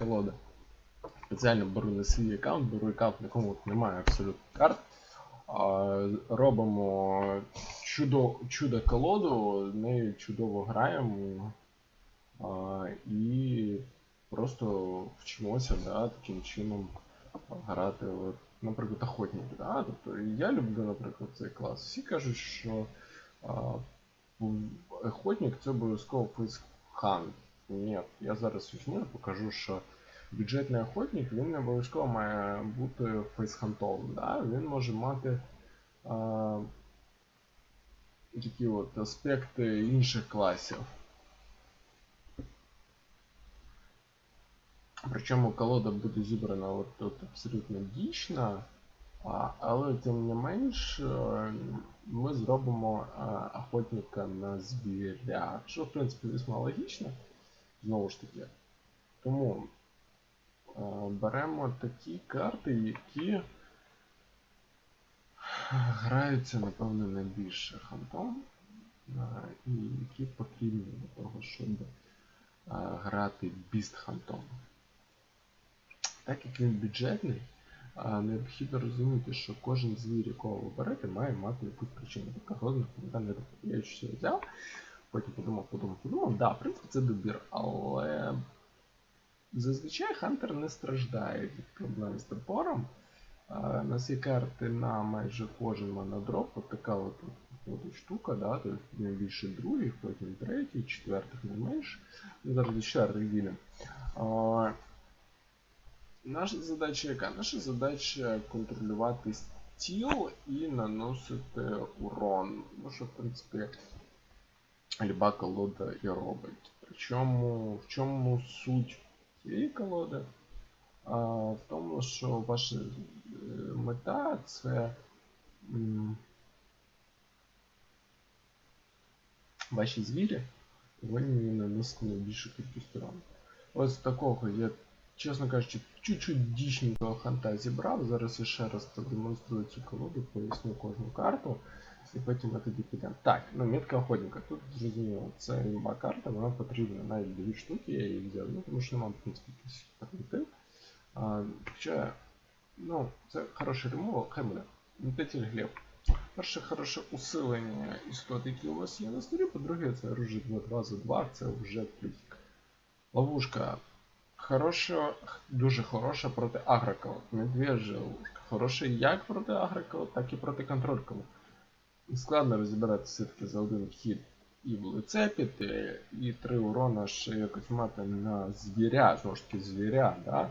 колода. Спеціально беру на свій аккаунт, беру аккаунт, на якому немає абсолютно карт. Робимо чудо, чудо колоду, нею чудово граємо. І просто вчимося да, таким чином грати. Наприклад, охотник. Да? Тобто я люблю, наприклад, цей клас. Всі кажуть, що охотник це обов'язково фейсхант. Ні, я зараз візьму покажу, що бюджетний охотник він не обов'язково має бути фейсхантовим. Да? Він може мати а, такі от аспекти інших класів. Причому колода буде зібрана от, от абсолютно дійсна, а, але тим не менш е, ми зробимо е, охотника на звіря. Що в принципі весьма логічно, знову ж таки. Тому е, беремо такі карти, які граються, напевно, найбільше хантом, е, і які потрібні для того, щоб е, грати біст хантом. Так як він бюджетний, необхідно розуміти, що кожен звір, якого ви берете, має мати якусь причину. Така головна фундаментальна руху. Я щось взяв, потім подумав, подумав, подумав. Да, в принципі, це добір, але зазвичай Хантер не страждає від проблем з топором. А, У нас є карти на майже кожен монодроп, от така от, от, штука, да, тобто найбільше других, потім третій, четвертих не менше. Ну, зараз до четвертих ділимо. Наша задача яка? Наша задача контролювати стіл і наносити урон. Ну, що, в принципі, люба колода і робить. Причому в чому суть цієї колоди? А, в тому, що ваша е, мета це ваші звірі повинні наносити найбільшу кількість урону. Ось такого я чесно кажучи, чуть-чуть дічненького ханта зібрав. Зараз я ще раз продемонструю цю колоду, поясню кожну карту, і потім ми тоді. Так, ну метка охотника. Тут зрозуміло, це імба карта, вона потрібна навіть дві штуки, я її взяв, ну тому що немає, в принципі, якихось альтернатив. Ну, це хороший ремов, хай буде. Метатель глеб. Перше, хороше усилення істот, які у вас є на столі, по-друге, це оружие 2 за 2, це вже плюсик. Ловушка Хороша, дуже хороша проти агроколот. Медвежа ловушка. Хороша як проти агроколот, так і проти контрольколот. Складно розібратися все-таки за один хід і в лице піти, і три урона ще якось мати на звіря, знову ж таки звіря, да?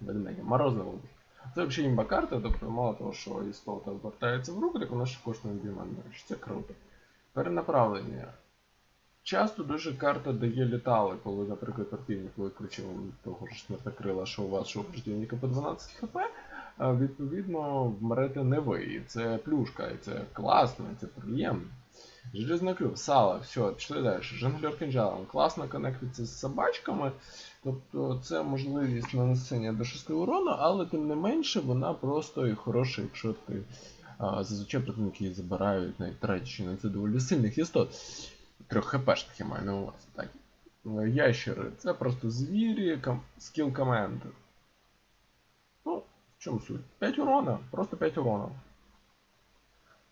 Ведмедя, морозна ловушка. Це взагалі імба карта, тобто мало того, що істота звертається в руку, так вона ще коштує дві мани. Це круто. Перенаправлення. Часто дуже карта дає літали, коли, наприклад, противник викличе вам того ж смертокрила, що у вас що у противника по 12 хп, відповідно вмрете не ви. І це плюшка, і це класно, і це приємно. Железноклюв, сало, все, пішли далі. Жонглер кинжалом. Класно конектиться з собачками. Тобто це можливість нанесення до 6 урону, але тим не менше вона просто і хороша, якщо ти а, зазвичай противники забирають навіть третій, на це доволі сильних істот. Трьох хпшних я маю на увазі. Так. Ящери це просто звірі, ком... скіл команди. В чому суть? 5 урона, просто 5 урона.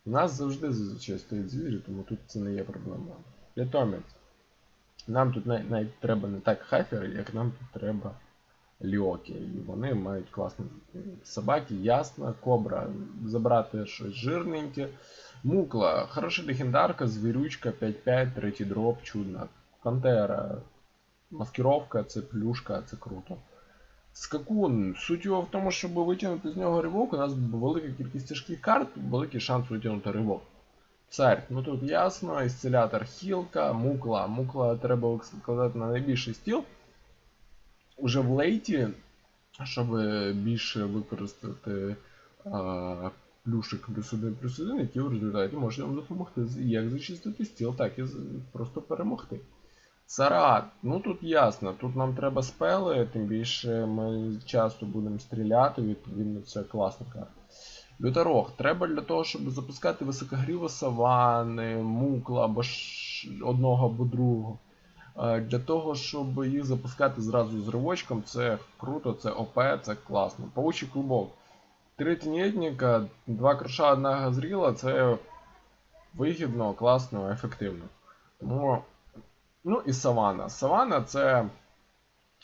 У нас завжди зазвичай стоять звірі, тому тут це не є проблема. Питомець. Нам тут навіть, треба не так хафери, як нам тут треба ліоки. І вони мають класні собаки, ясно, кобра, забрати щось жирненьке. Мукла, хороша легендарка, звірючка, 5-5, третій дроп, чудна. Пантера, маскировка, це плюшка, це круто. Скакун. Суть його в тому, щоб витягнути з нього ривок, у нас велика кількість тяжких карт, великий шанс витягнути ривок. Царь, ну тут ясно, ісцелятор хілка, мукла. Мукла треба викладати на найбільший стіл. Уже в лейті, щоб більше використати а, плюшик плюс один плюс один, який в результаті може вам допомогти як зачистити стіл, так і просто перемогти. Сарат, ну тут ясно, тут нам треба спели, тим більше ми часто будемо стріляти, відповідно це класна карта. Люторог, треба для того, щоб запускати високогріво савани, мукла або ж одного або другого. Е, Для того, щоб їх запускати зразу з ривочком, це круто, це ОП, це класно. Паучий клубок. Три тінєтніка, два кроша, одна газріла, це вигідно, класно, ефективно. Тому. Ну і Савана. Савана це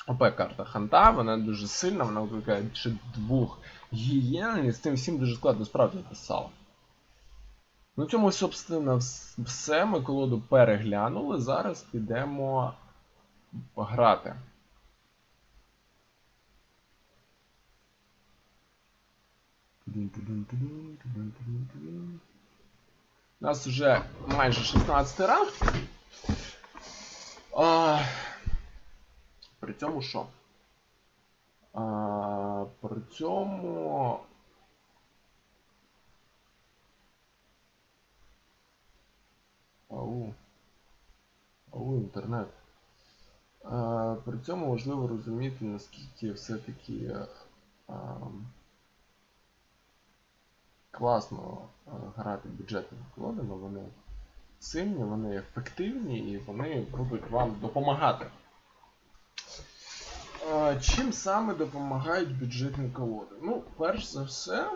ОП-карта Ханта, вона дуже сильна, вона викликає більше двох гієн, і з цим всім дуже складно справді сало. На цьому, собственно, все. Ми колоду переглянули. Зараз підемо грати. У нас вже майже 16 ранг. А, при цьому що? А, при цьому. Ау. Ау, інтернет. А, при цьому важливо розуміти, наскільки все-таки класно грати бюджетними колодами. Вони сильні, вони ефективні і вони будуть вам допомагати. Чим саме допомагають бюджетні колоди? Ну, перш за все,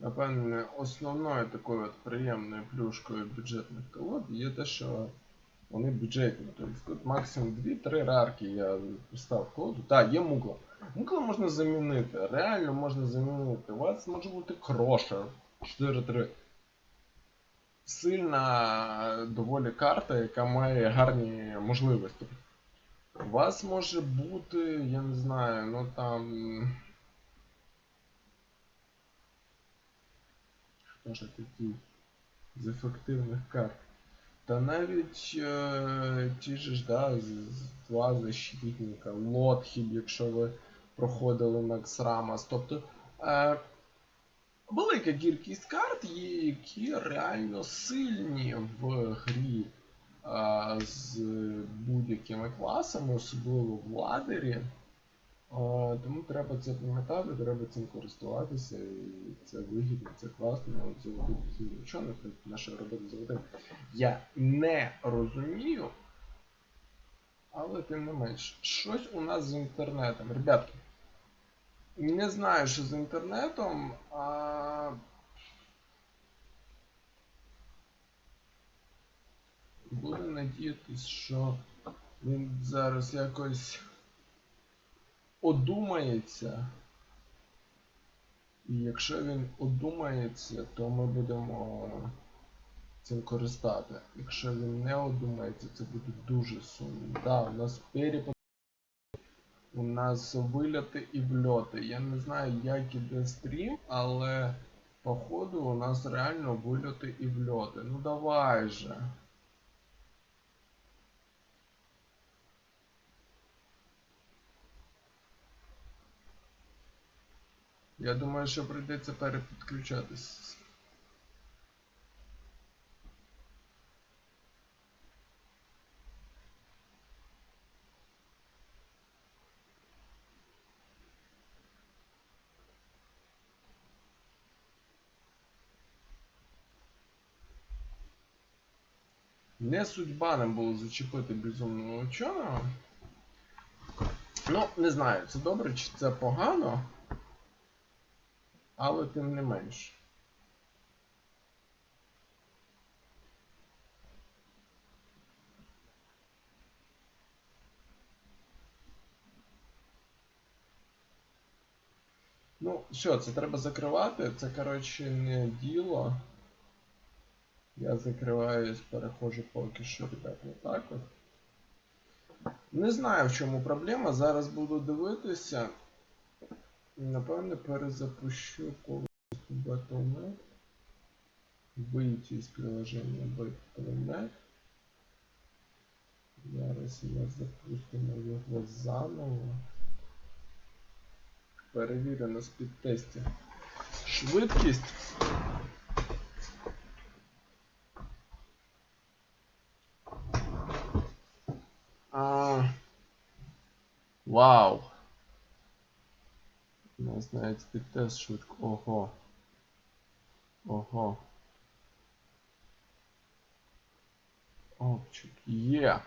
напевне, основною такою от приємною плюшкою бюджетних колод є те, що вони бюджетні. Тобто тут максимум 2-3 рарки я поставив колоду. Так, є мукла. Мукла можна замінити, реально можна замінити. У вас може бути кроша 4-3 сильна доволі карта, яка має гарні можливості. У вас може бути, я не знаю, ну там. Хто ж такий з ефективних карт? Та навіть е, ті ж, да, два защитника, Лотхіб, якщо ви проходили Макс Рамас. Тобто е, велика кількість карт які реально сильні в грі а, з будь-якими класами, особливо в ладері. А, тому треба це пам'ятати, треба цим користуватися, і це вигідно, це класно, це нічого, наша робота заводити. Я не розумію, але тим не менш, щось у нас з інтернетом. Ребятки, не знаю, що з інтернетом, а Буду надіятись, що він зараз якось одумається. І якщо він одумається, то ми будемо цим користати. Якщо він не одумається, це буде дуже сумно. Да, у нас перепад, у нас вильоти і вльоти. Я не знаю, як іде стрім, але походу у нас реально вильоти і вльоти. Ну давай же. Я думаю, що прийдеться перепідключатись. Не судьба нам було зачепити безумного ученого. Ну, не знаю, це добре чи це погано. Але тим не менш. Ну, що, це треба закривати. Це, коротше, не діло. Я закриваюсь, переходжу поки що, ребят, отак от. Не знаю, в чому проблема. Зараз буду дивитися. Напевне, перезапущу повністю Battle.net. Вийти із приложення Battle.net. Зараз ми запустимо його заново. Перевірю на спідтесті. Швидкість. Вау. Нас навіть спідтест швидко. Ого. Ого. Опчик. Є.